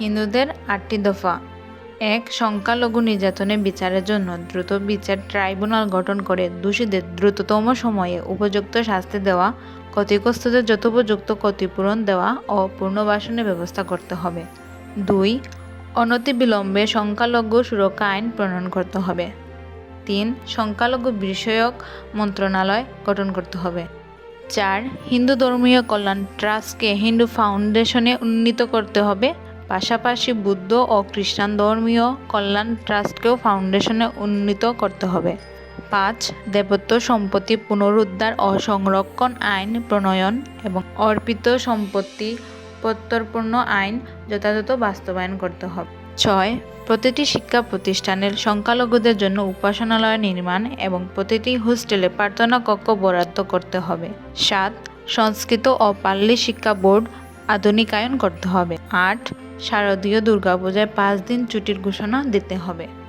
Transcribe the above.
হিন্দুদের আটটি দফা। এক, সংখ্যালঘু নির্যাতনের বিচারের জন্য দ্রুত বিচার ট্রাইব্যুনাল গঠন করে দোষীদের দ্রুততম সময়ে উপযুক্ত শাস্তি দেওয়া, ক্ষতিগ্রস্তদের যথোপযুক্ত ক্ষতিপূরণ দেওয়া ও পুনর্বাসনের ব্যবস্থা করতে হবে। দুই, অনতিবিলম্বে সংখ্যালঘু সুরক্ষা আইন প্রণয়ন করতে হবে। তিন, সংখ্যালঘু বিষয়ক মন্ত্রণালয় গঠন করতে হবে। চার হিন্দু ধর্মীয় কল্যাণ ট্রাস্টকে হিন্দু ফাউন্ডেশনে উন্নীত করতে হবে। পাশাপাশি বুদ্ধ ও খ্রিস্টান ধর্মীয় কল্যাণ ট্রাস্টকেও ফাউন্ডেশনে উন্নীত করতে হবে। পাঁচ, দেবত্ব সম্পত্তি পুনরুদ্ধার ও সংরক্ষণ আইন প্রণয়ন এবং অর্পিত সম্পত্তি প্রত্যর্পণ আইন যথাযথ বাস্তবায়ন করতে হবে। ছয়, প্রতিটি শিক্ষা প্রতিষ্ঠানের সংখ্যালঘুদের জন্য উপাসনালয় নির্মাণ এবং প্রতিটি হোস্টেলে প্রার্থনা কক্ষ বরাদ্দ করতে হবে। সাত, সংস্কৃত ও পাল্লি শিক্ষা বোর্ড আধুনিকায়ন করতে হবে। আট শারদীয় দুর্গাপূজায় পাঁচ দিন ছুটির ঘোষণা দিতে হবে।